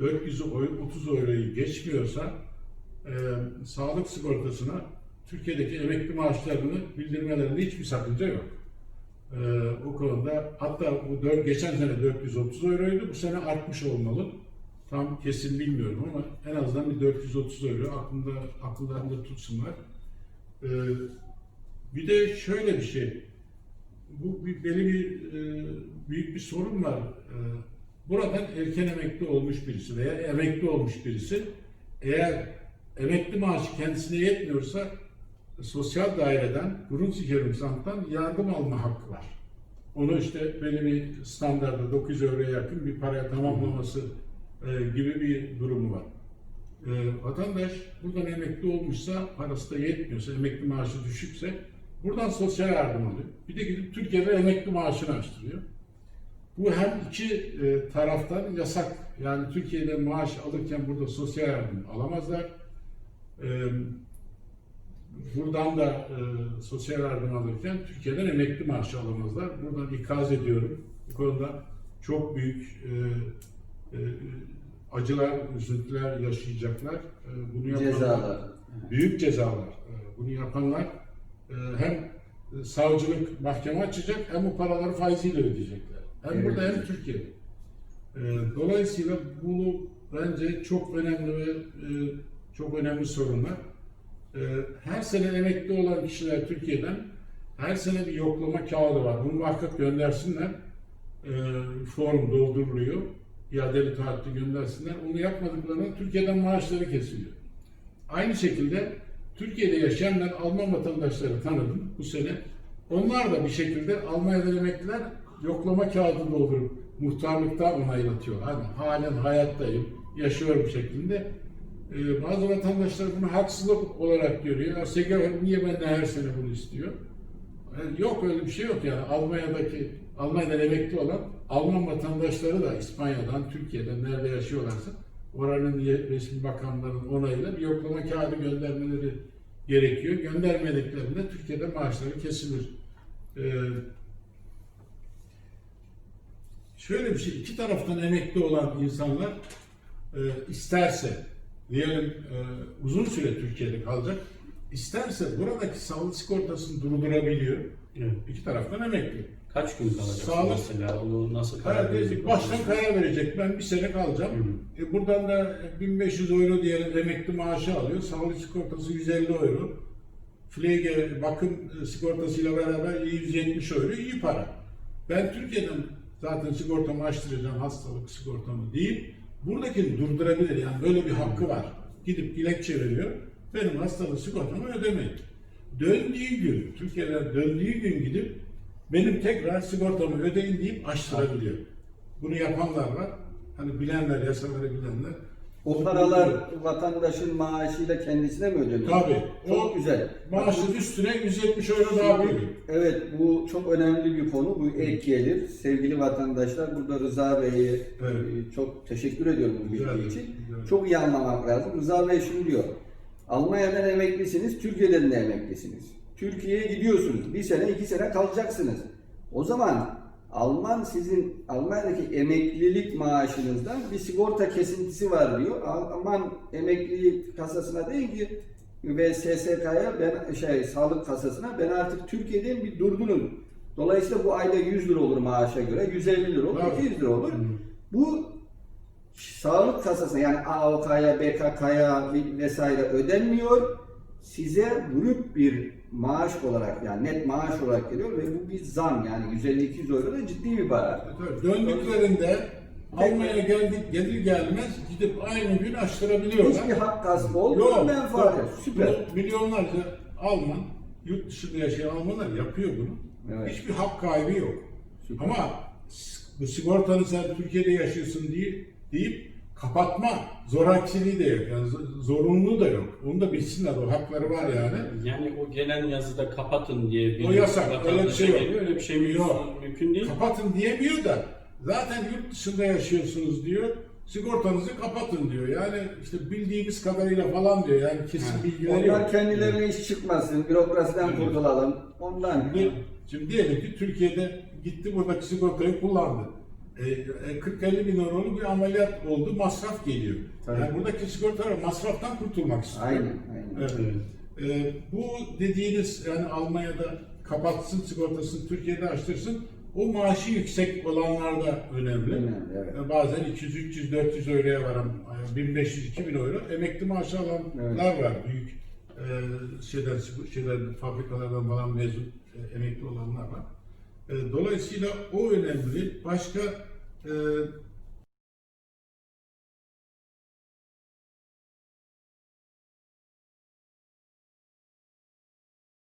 430 euroyu geçmiyorsa e, sağlık sigortasına Türkiye'deki emekli maaşlarını bildirmelerinde hiçbir sakınca yok. E, o konuda hatta bu dört, geçen sene 430 euroydu, bu sene artmış olmalı. Tam kesin bilmiyorum ama en azından bir 430 euro aklında akıllarında tutsunlar. E, bir de şöyle bir şey, bu bir, belli bir e, büyük bir sorun var. E, buradan erken emekli olmuş birisi veya emekli olmuş birisi eğer emekli maaşı kendisine yetmiyorsa sosyal daireden, Grundsicherungsamt'tan yardım alma hakkı var. Onu işte belli bir standarda 900 euroya yakın bir paraya tamamlaması e, gibi bir durumu var. E, vatandaş buradan emekli olmuşsa, parası da yetmiyorsa, emekli maaşı düşükse buradan sosyal yardım alıyor. Bir de gidip Türkiye'de emekli maaşını açtırıyor. Bu hem iki e, taraftan yasak. Yani Türkiye'de maaş alırken burada sosyal yardım alamazlar. E, buradan da e, sosyal yardım alırken Türkiye'den emekli maaşı alamazlar. Buradan ikaz ediyorum. Bu konuda çok büyük acılar, üzüntüler yaşayacaklar. Bunu yapanlar- Cezalar. büyük cezalar. Bunu yapanlar hem savcılık mahkeme açacak hem bu paraları faiziyle ödeyecekler. Hem Evet. burada hem Türkiye'de. E, Dolayısıyla bunu bence çok önemli ve e, çok önemli sorunlar. E, Her sene emekli olan kişiler Türkiye'den her sene bir yoklama kağıdı var. Bunu muhakkak göndersinler. E, Form dolduruluyor. İadeli taahhütü göndersinler. Onu yapmadıklarında Türkiye'den maaşları kesiliyor. Aynı şekilde Türkiye'de yaşayan ben Alman vatandaşları tanıdım bu sene. Onlar da bir şekilde Almanya'da emekliler yoklama kağıdı doldurup muhtarlıkta onaylatıyor. Hani halen hayattayım, yaşıyorum şeklinde. Ee, bazı vatandaşlar bunu haksızlık olarak görüyor. Ya SGK niye benden her sene bunu istiyor? Yani yok öyle bir şey yok yani. Almanya'daki, Almanya'dan emekli olan Alman vatandaşları da İspanya'dan, Türkiye'den nerede yaşıyorlarsa oranın resmi bakanların onayıyla bir yoklama kağıdı göndermeleri gerekiyor. Göndermediklerinde Türkiye'de maaşları kesilir. Ee, şöyle bir şey, iki taraftan emekli olan insanlar e, isterse, diyelim e, uzun süre Türkiye'de kalacak, isterse buradaki sağlık sigortasını durdurabiliyor. Evet. İki taraftan emekli. Kaç gün kalacaksın Sağlık- mesela? Onu nasıl karar verecek? baştan karar verecek. Ben bir sene kalacağım. Hı E buradan da 1500 euro diyelim emekli maaşı alıyor. Sağlık sigortası 150 euro. Pflege bakım e, sigortasıyla beraber 170 euro iyi para. Ben Türkiye'den zaten sigortamı açtıracağım hastalık sigortamı deyip buradakini durdurabilir. Yani böyle bir hakkı var. Gidip dilekçe veriyor. Benim hastalık sigortamı ödemeyin. Döndüğü gün, Türkiye'den döndüğü gün gidip benim tekrar sigortamı ödeyin deyip açtırabiliyor. Bunu yapanlar var. Hani bilenler, yasaları bilenler. O paralar vatandaşın maaşıyla kendisine mi ödeniyor? Tabii. Çok O güzel. Maaşın üstüne 170 euro daha veriyor. Evet bu çok önemli bir konu. Bu ek gelir. Sevgili vatandaşlar burada Rıza Bey'e Evet. e, çok teşekkür ediyorum bu bilgi için. güzel. Çok iyi anlamak lazım. Rıza Bey şunu diyor. Almanya'dan emeklisiniz, Türkiye'den de emeklisiniz. Türkiye'ye gidiyorsunuz. Bir sene, iki sene kalacaksınız. O zaman Alman sizin Almanya'daki emeklilik maaşınızdan bir sigorta kesintisi var diyor. Alman emeklilik kasasına değil ki ve SSK'ya ben şey sağlık kasasına ben artık Türkiye'den bir durdunuz. Dolayısıyla bu ayda 100 lira olur maaşa göre, 150 lira olur, Tabii. 200 lira olur. Bu sağlık kasasına yani AOK'ya, BKK'ya vesaire ödenmiyor. Size brüt bir maaş olarak yani net maaş olarak geliyor ve bu bir zam yani 150-200 euro da ciddi bir para. Tabii. Döndüklerinde Almanya'ya geldik, gelir gelmez gidip aynı gün açtırabiliyorlar. Hiçbir hak gaspı olmuyor, menfaat. yok. Süper. Milyonlarca Alman, yurt dışında yaşayan Almanlar yapıyor bunu. Evet. Hiçbir hak kaybı yok. Süper. Ama bu sigortanı sen Türkiye'de yaşıyorsun diye, deyip kapatma zorakiliği de yok. Yani zorunluluğu da yok. Onu da bilsinler o hakları var yani. Yani o gelen yazıda kapatın diye bir O yasak, öyle bir şey yok. geliyor. Öyle bir şey mümkün, Yok. mümkün değil. Kapatın diyemiyor da zaten yurt dışında yaşıyorsunuz diyor. Sigortanızı kapatın diyor. Yani işte bildiğimiz kadarıyla falan diyor. Yani kesin Ha. bilgileri yok. Onlar kendilerine iş çıkmasın, bürokrasiden kurtulalım. Ondan. Şimdi, şimdi diyelim ki Türkiye'de gitti buradaki sigortayı kullandı. E, e, 40-50 bin euroluk bir ameliyat oldu, masraf geliyor. Tabii. Yani buradaki sigortalar masraftan kurtulmak istiyor. Aynen, aynen. Evet. Evet. E, bu dediğiniz yani Almanya'da kapatsın sigortasını, Türkiye'de açtırsın. O maaşı yüksek olanlar da önemli. Önemli, evet. E, Bazen 200, 300, 400 euroya varan, e, 1500, 2000 euro emekli maaşı alanlar var. Büyük e, şeyler, fabrikalardan falan mezun e, emekli olanlar var. E, dolayısıyla o önemli. Başka e,